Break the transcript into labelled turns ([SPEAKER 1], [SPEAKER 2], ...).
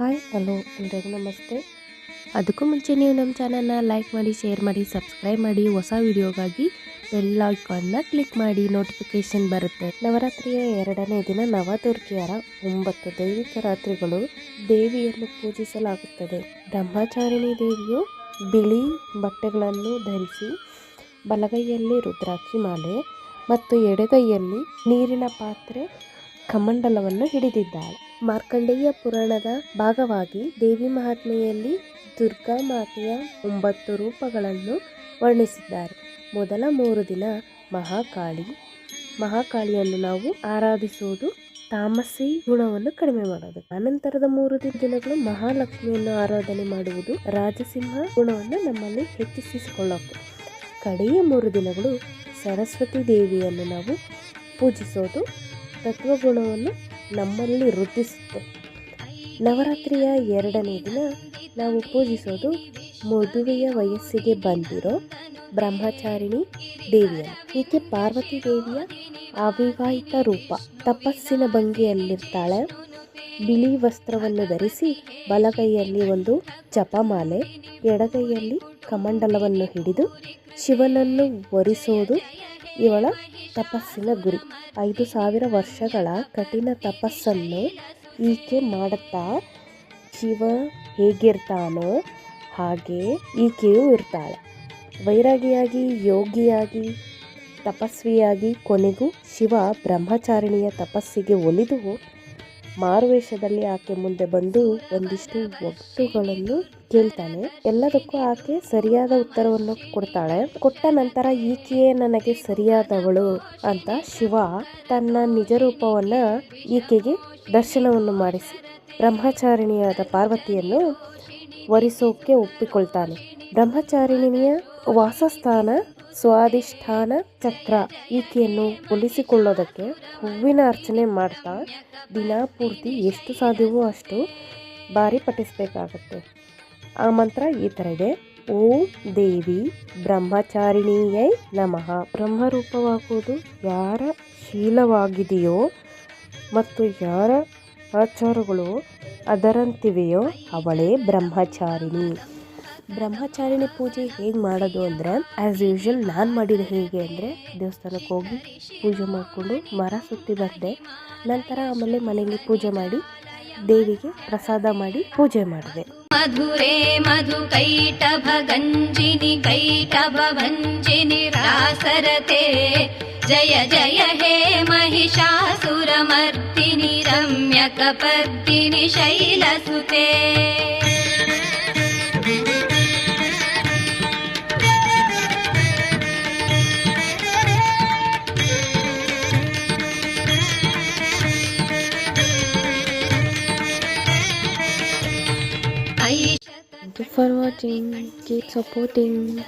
[SPEAKER 1] Hi, hello, ಎಲ್ರಿಗೂ ನಮಸ್ತೆ. ಅದಕ್ಕೂ ಮುಂಚೆ ನೀವು ನಮ್ಮ ಚಾನಲ್ನ ಲೈಕ್ ಮಾಡಿ, ಶೇರ್ ಮಾಡಿ, ಸಬ್ಸ್ಕ್ರೈಬ್ ಮಾಡಿ, ಹೊಸ ವಿಡಿಯೋಗಾಗಿ ಬೆಲ್ ಐಕಾನ್ನ ಕ್ಲಿಕ್ ಮಾಡಿ ನೋಟಿಫಿಕೇಶನ್ ಬರುತ್ತೆ. ನವರಾತ್ರಿಯ ಎರಡನೇ ದಿನ ನವದುರ್ಗಿಯರ ಒಂಬತ್ತು ದೈವಿಕ ರಾತ್ರಿಗಳು ದೇವಿಯನ್ನು ಪೂಜಿಸಲಾಗುತ್ತದೆ. ಬ್ರಹ್ಮಚಾರಿಣಿ ದೇವಿಯು ಬಿಳಿ ಬಟ್ಟೆಗಳನ್ನು ಧರಿಸಿ ಬಲಗೈಯಲ್ಲಿ ರುದ್ರಾಕ್ಷಿ ಮಾಲೆ ಮತ್ತು ಎಡಗೈಯಲ್ಲಿ ನೀರಿನ ಪಾತ್ರೆ ಕಮಂಡಲವನ್ನು ಹಿಡಿದಿದ್ದಾಳೆ. ಮಾರ್ಕಂಡೇಯ ಪುರಾಣದ ಭಾಗವಾಗಿ ದೇವಿ ಮಹಾತ್ಮೆಯಲ್ಲಿ ದುರ್ಗಾ ಮಾತೆಯ ಒಂಬತ್ತು ರೂಪಗಳನ್ನು ವರ್ಣಿಸಿದ್ದಾರೆ. ಮೊದಲ ಮೂರು ದಿನ ಮಹಾಕಾಳಿ. ಮಹಾಕಾಳಿಯನ್ನು ನಾವು ಆರಾಧಿಸುವುದು ತಾಮಸಿ ಗುಣವನ್ನು ಕಡಿಮೆ ಮಾಡೋದು. ಅನಂತರದ ಮೂರು ದಿನಗಳು ಮಹಾಲಕ್ಷ್ಮಿಯನ್ನು ಆರಾಧನೆ ಮಾಡುವುದು ರಾಜಸಿಂಹ ಗುಣವನ್ನು ನಮ್ಮಲ್ಲಿ ಹೆಚ್ಚಿಸಿಕೊಳ್ಳೋಕೆ. ಕಡೆಯ ಮೂರು ದಿನಗಳು ಸರಸ್ವತಿ ದೇವಿಯನ್ನು ನಾವು ಪೂಜಿಸೋದು ತತ್ವಗುಣವನ್ನು ನಮ್ಮಲ್ಲಿ ವೃದ್ಧಿಸುತ್ತೆ. ನವರಾತ್ರಿಯ ಎರಡನೇ ದಿನ ನಾವು ಪೂಜಿಸೋದು ಮದುವೆಯ ವಯಸ್ಸಿಗೆ ಬಂದಿರೋ ಬ್ರಹ್ಮಚಾರಿಣಿ ದೇವಿಯನ್ನು, ಈಕೆ ಪಾರ್ವತಿ ದೇವಿಯ ಅವಿವಾಹಿತ ರೂಪ. ತಪಸ್ಸಿನ ಭಂಗಿಯಲ್ಲಿರ್ತಾಳೆ. ಬಿಳಿ ವಸ್ತ್ರವನ್ನು ಧರಿಸಿ ಬಲಗೈಯಲ್ಲಿ ಒಂದು ಜಪಮಾಲೆ, ಎಡಗೈಯಲ್ಲಿ ಕಮಂಡಲವನ್ನು ಹಿಡಿದು ಶಿವನನ್ನು ವರಿಸೋದು ಇವಳ ತಪಸ್ಸಿನ ಗುರಿ. ಐದು ಸಾವಿರ ವರ್ಷಗಳ ಕಠಿಣ ತಪಸ್ಸನ್ನು ಈಕೆ ಮಾಡುತ್ತಾ ಶಿವ ಹೇಗಿರ್ತಾನೋ ಹಾಗೆ ಈಕೆಯೂ ಇರ್ತಾಳೆ. ವೈರಾಗಿಯಾಗಿ, ಯೋಗಿಯಾಗಿ, ತಪಸ್ವಿಯಾಗಿ ಕೊನೆಗೂ ಶಿವ ಬ್ರಹ್ಮಚಾರಿಣಿಯ ತಪಸ್ಸಿಗೆ ಒಲಿದು ಮಾರುವೇಷದಲ್ಲಿ ಆಕೆ ಮುಂದೆ ಬಂದು ಒಂದಿಷ್ಟು ವಸ್ತುಗಳನ್ನು ಕೇಳ್ತಾನೆ. ಎಲ್ಲದಕ್ಕೂ ಆಕೆ ಸರಿಯಾದ ಉತ್ತರವನ್ನು ಕೊಡ್ತಾಳೆ. ಕೊಟ್ಟ ನಂತರ ಈಕೆಯೇ ನನಗೆ ಸರಿಯಾದವಳು ಅಂತ ಶಿವ ತನ್ನ ನಿಜ ರೂಪವನ್ನ ಈಕೆಗೆ ದರ್ಶನವನ್ನು ಮಾಡಿಸಿ ಬ್ರಹ್ಮಚಾರಿಣಿಯಾದ ಪಾರ್ವತಿಯನ್ನು ವರಿಸೋಕೆ ಒಪ್ಪಿಕೊಳ್ತಾನೆ. ಬ್ರಹ್ಮಚಾರಿಣಿಯ ವಾಸಸ್ಥಾನ ಸ್ವಾಧಿಷ್ಠಾನ ಚಕ್ರ ಈಕೆಯನ್ನು ಉಳಿಸಿಕೊಳ್ಳೋದಕ್ಕೆ ಹೂವಿನ ಅರ್ಚನೆ ಮಾಡ್ತಾ ದಿನ ಪೂರ್ತಿ ಎಷ್ಟು ಸಾಧ್ಯವೋ ಅಷ್ಟು ಬಾರಿ ಪಠಿಸಬೇಕಾಗತ್ತೆ. ಆ ಮಂತ್ರ ಈ ಥರ ಇದೆ. ಓಂ ದೇವಿ ಬ್ರಹ್ಮಚಾರಿಣಿಯೈ ನಮಃ. ಬ್ರಹ್ಮರೂಪವಾಗುವುದು ಯಾರ ಶೀಲವಾಗಿದೆಯೋ ಮತ್ತು ಯಾರ ಆಚಾರಗಳು ಅದರಂತಿವೆಯೋ ಅವಳೇ ಬ್ರಹ್ಮಚಾರಿಣಿ. ಬ್ರಹ್ಮಚಾರಿಣಿ ಪೂಜೆ ಹೇಗೆ ಮಾಡೋದು ಅಂದರೆ ಆ್ಯಸ್ ಯೂಶ್ವಲ್ ನಾನು ಮಾಡಿದ ಹೇಗೆ ಅಂದರೆ ದೇವಸ್ಥಾನಕ್ಕೆ ಹೋಗಿ ಪೂಜೆ ಮಾಡಿಕೊಂಡು ಮರ ಸುತ್ತಿ ಬಂದೆ ನಂತರ ಆಮೇಲೆ ಮನೆಯಲ್ಲಿ ಪೂಜೆ ಮಾಡಿ ದೇವಿಗೆ ಪ್ರಸಾದ ಮಾಡಿ ಪೂಜೆ ಮಾಡಿದೆ
[SPEAKER 2] मधुरे मधुकैटभ गञ्जिनि कैटभ भञ्जिनि रासरते जय जय हे Mahishasuramardini रम्यकपर्दिनि शैलसुते
[SPEAKER 1] you for watching keep supporting.